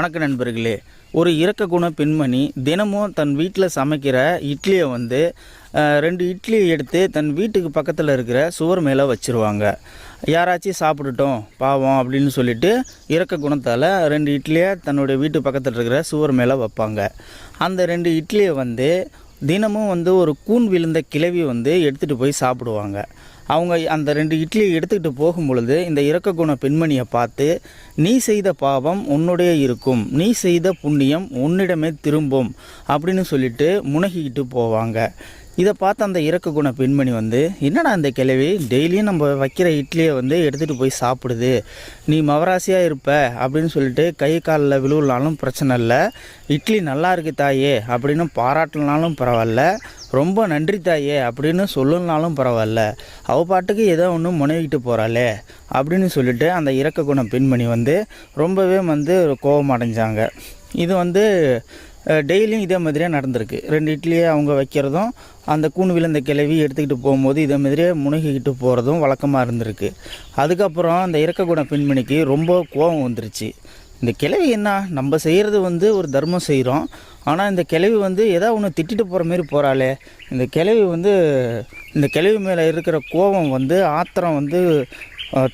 வணக்க நண்பர்களே. ஒரு இறக்க குண பெண்மணி தினமும் தன் வீட்டில் சமைக்கிற இட்லியை வந்து ரெண்டு இட்லியை எடுத்து தன் வீட்டுக்கு பக்கத்தில் இருக்கிற சுவர் மேலே வச்சுருவாங்க. யாராச்சும் சாப்பிட்டுட்டோம் பாவம் அப்படின்னு சொல்லிட்டு இறக்க குணத்தால் ரெண்டு இட்லியை தன்னுடைய வீட்டு பக்கத்தில் இருக்கிற சுவர் மேலே வைப்பாங்க. அந்த ரெண்டு இட்லியை வந்து தினமும் வந்து ஒரு கூன் விழுந்த கிளவி வந்து எடுத்துகிட்டு போய் சாப்பிடுவாங்க. அவங்க அந்த ரெண்டு இட்லியை எடுத்துக்கிட்டு போகும் பொழுது இந்த இறக்க குண பெண்மணியை பார்த்து நீ செய்த பாவம் உன்னுடைய இருக்கும். நீ செய்த புண்ணியம் உன்னிடமே திரும்பும். அப்படின்னு சொல்லிட்டு முனகிக்கிட்டு போவாங்க. இதை பார்த்து அந்த இறக்க குண பெண்மணி வந்து என்னடா அந்த கிழவி? டெய்லியும் நம்ம வைக்கிற இட்லியை வந்து எடுத்துகிட்டு போய் சாப்பிடுது. நீ மவராசியாக இருப்ப அப்படின்னு சொல்லிட்டு கை காலில் விழுவலாலும் பிரச்சனை இல்லை. இட்லி நல்லா இருக்கு தாயே அப்படின்னு பாராட்டலனாலும் பரவாயில்ல. ரொம்ப நன்றி தாயே அப்படின்னு சொல்லணுனாலும் பரவாயில்ல. அவ பாட்டுக்கு ஏதோ ஒன்று முனைவிட்டு போகிறாளே அப்படின்னு சொல்லிட்டு அந்த இறக்க குண பெண்மணி வந்து ரொம்பவே வந்து கோபம் அடைஞ்சாங்க. இது வந்து டெய்லியும் இதே மாதிரியே நடந்திருக்கு. ரெண்டு இட்லியை அவங்க வைக்கிறதும் அந்த கூண் விழுந்த கிளவி எடுத்துக்கிட்டு போகும்போது இதே மாதிரியே முனகிக்கிட்டு போகிறதும் வழக்கமாக இருந்திருக்கு. அதுக்கப்புறம் அந்த இறக்கக்கூட பெண்மணிக்கு ரொம்ப கோபம் வந்துருச்சு. இந்த கிளவி என்ன? நம்ம செய்கிறது வந்து ஒரு தர்மம் செய்கிறோம் ஆனால் இந்த கிழவி வந்து ஏதாவது ஒன்று திட்டிட்டு போகிற மாதிரி போகிறாளே இந்த கிளவி வந்து இந்த கிழவி மேலே இருக்கிற கோபம் வந்து ஆத்திரம் வந்து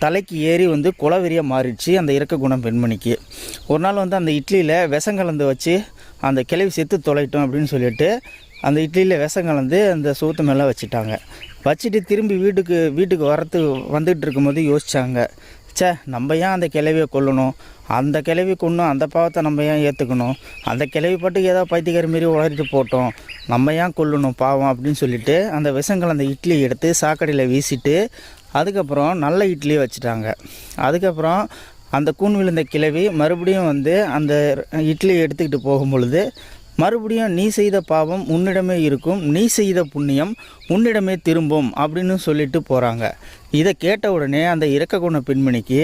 தலைக்கு ஏறி வந்து குலவெறியாக மாறிடுச்சு அந்த இறக்க குணம் பெண்மணிக்கு. ஒரு நாள் வந்து அந்த இட்லியில் விஷம் கலந்து வச்சு அந்த கிளவி செத்து தொலைட்டோம் அப்படின்னு சொல்லிட்டு அந்த இட்லியில் விஷம் கலந்து அந்த சோத்து மேலே வச்சுட்டாங்க. வச்சுட்டு திரும்பி வீட்டுக்கு வீட்டுக்கு வரத்து வந்துகிட்டு இருக்கும்போது யோசித்தாங்க ச்சே நம்ம ஏன் அந்த கிளவியை கொல்லணும்? அந்த கிளவி கொன்னும் அந்த பாவத்தை நம்ம ஏன் ஏற்றுக்கணும் அந்த கிளவி பாட்டுக்கு ஏதோ பைத்தியக்கார மாரி உளறிட்டு போட்டோம். நம்ம ஏன் கொல்லணும் பாவம் அப்படின்னு சொல்லிட்டு அந்த விஷங்கள் அந்த இட்லி எடுத்து சாக்கடையில் வீசிட்டு அதுக்கப்புறம் நல்ல இட்லியை வச்சுட்டாங்க. அதுக்கப்புறம் அந்த கூன் விழுந்த கிழவி மறுபடியும் வந்து அந்த இட்லியை எடுத்துக்கிட்டு போகும் பொழுது மறுபடியும் நீ செய்த பாவம் உன்னிடமே இருக்கும் நீ செய்த புண்ணியம் உன்னிடமே திரும்பும் அப்படின்னு சொல்லிட்டு போகிறாங்க இதை கேட்ட உடனே அந்த இறக்க குண பெண்மணிக்கு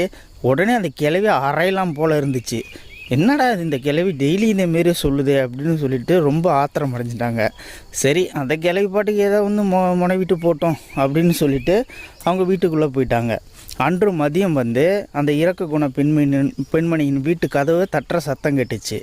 உடனே அந்த கிழவி அறையலாம் போல இருந்துச்சு. என்னடா இது இந்த கிழவி டெய்லி இந்த மாரி சொல்லுதே அப்படின்னு சொல்லிட்டு ரொம்ப ஆத்திரம் அடைஞ்சிட்டாங்க. சரி அந்த கிழவி பாட்டுக்கு ஏதோ ஒன்று மொ முனைவிட்டு போட்டோம் அப்படின்னு சொல்லிட்டு அவங்க வீட்டுக்குள்ளே போயிட்டாங்க. அன்று மதியம் வந்து அந்த இறக்க குண பெண்மணி பெண்மணியின் வீட்டு கதவு தட்டுற சத்தம் கட்டுச்சு.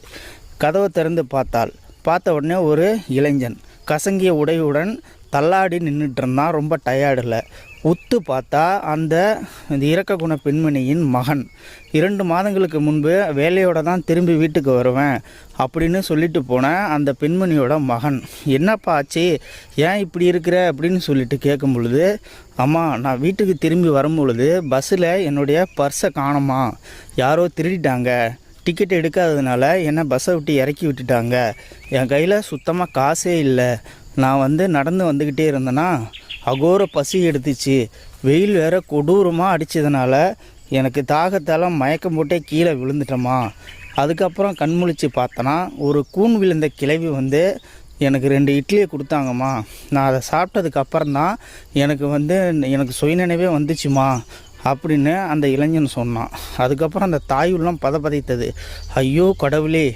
கதவை திறந்து பார்த்தாள். பார்த்த உடனே ஒரு இளைஞன் கசங்கிய உடையுடன் தள்ளாடி நின்றுட்டு இருந்தான். ரொம்ப டயர்டில் உத்து பார்த்தா அந்த இந்த இறக்க குண பெண்மணியின் மகன். இரண்டு மாதங்களுக்கு முன்பு வேலையோட தான் திரும்பி வீட்டுக்கு வருவேன் அப்படின்னு சொல்லிட்டு போன அந்த பெண்மணியோட மகன். என்னப்பா ஆச்சு? ஏன் இப்படி இருக்கிற? அப்படின்னு சொல்லிட்டு கேட்கும் பொழுது அம்மா நான் வீட்டுக்கு திரும்பி வரும் பொழுது பஸ்ஸில் என்னுடைய பர்ஸை காணுமா? யாரோ திருடிட்டாங்க. டிக்கெட் எடுக்காததுனால என்னை பஸ்ஸை விட்டு இறக்கி விட்டுட்டாங்க. என் கையில் சுத்தமாக காசே இல்லை. நான் வந்து நடந்து வந்துக்கிட்டே இருந்தேன்னா அகோர பசி எடுத்துச்சு. வெயில் வேற கொடூரமாக அடித்ததுனால எனக்கு தாகத்தால் மயக்கம் போட்டே கீழே விழுந்துட்டேம்மா. அதுக்கப்புறம் கண்முழிச்சு பார்த்தனா ஒரு கூன் விழுந்த கிழவி வந்து எனக்கு ரெண்டு இட்லியை கொடுத்தாங்கம்மா. நான் அதை சாப்பிட்டதுக்கு அப்புறம் தான் எனக்கு வந்து எனக்கு சுயநினைவே வந்துச்சுமா அப்படின்னு அந்த இளைஞன் சொன்னான். அதுக்கப்புறம் அந்த தாயுள்ளம் பதபதைத்தது ஐயோ கடவுளே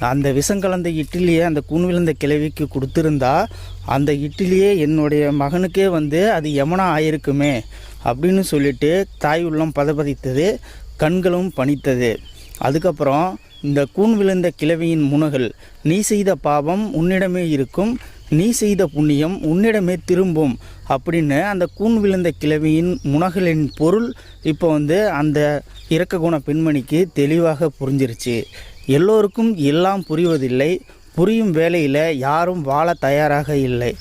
அந்த விஷம் கலந்த இட்லியை அந்த கூன் விழுந்த கிழவிக்கு கொடுத்துருந்தா அந்த இட்லியே என்னுடைய மகனுக்கே வந்து அது யமனா ஆயிருக்குமே அப்படின்னு சொல்லிட்டு தாய் உள்ளம் பதபதித்தது கண்களும் பணித்தது. அதுக்கப்புறம் இந்த கூன் விழுந்த கிழவியின் முனகல் நீ செய்த பாவம் உன்னிடமே இருக்கும் நீ செய்த புண்ணியம் உன்னிடமே திரும்பும் அப்படின்னு அந்த கூன் விழுந்த கிழவியின் முனகலின் பொருள் இப்போ வந்து அந்த இறக்க குண பெண்மணிக்கு தெளிவாக புரிஞ்சிருச்சு. எல்லோருக்கும் எல்லாம் புரிவதில்லை புரியும் வேலையில் யாரும் வாழ தயாராக இல்லை.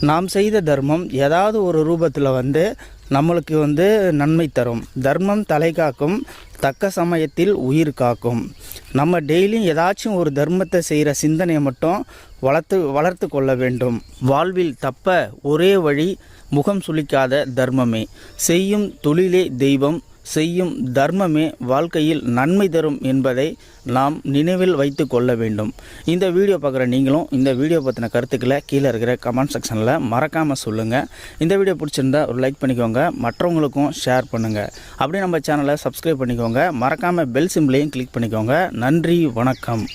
நாம் செய்த தர்மம் ஏதாவது ஒரு ரூபத்தில் வந்து நம்மளுக்கு வந்து நன்மை தரும். தர்மம் தலை காக்கும் தக்க சமயத்தில் உயிர் காக்கும். நம்ம டெய்லியும் ஏதாச்சும் ஒரு தர்மத்தை செய்கிற சிந்தனையை மட்டும் வளர்த்து வளர்த்து கொள்ள வேண்டும். வாழ்வில் தப்ப ஒரே வழி முகம் சுளிக்காத தர்மமே. செய்யும் தொழிலே தெய்வம் செய்யும் தர்மமே வாழ்க்கையில் நன்மை தரும் என்பதை நாம் நினைவில் வைத்து கொள்ள வேண்டும். இந்த வீடியோ பார்க்குற நீங்களும் இந்த வீடியோ பற்றின கருத்துக்களை கீழே இருக்கிற கமெண்ட் செக்ஷனில் மறக்காமல் சொல்லுங்கள் இந்த வீடியோ பிடிச்சிருந்தா ஒரு லைக் பண்ணிக்கோங்க. மற்றவங்களுக்கும் ஷேர் பண்ணுங்கள் அப்படியே நம்ம சேனலை சப்ஸ்கிரைப் பண்ணிக்கோங்க. மறக்காமல் பெல் சிம்லையும் கிளிக் பண்ணிக்கோங்க. நன்றி வணக்கம்.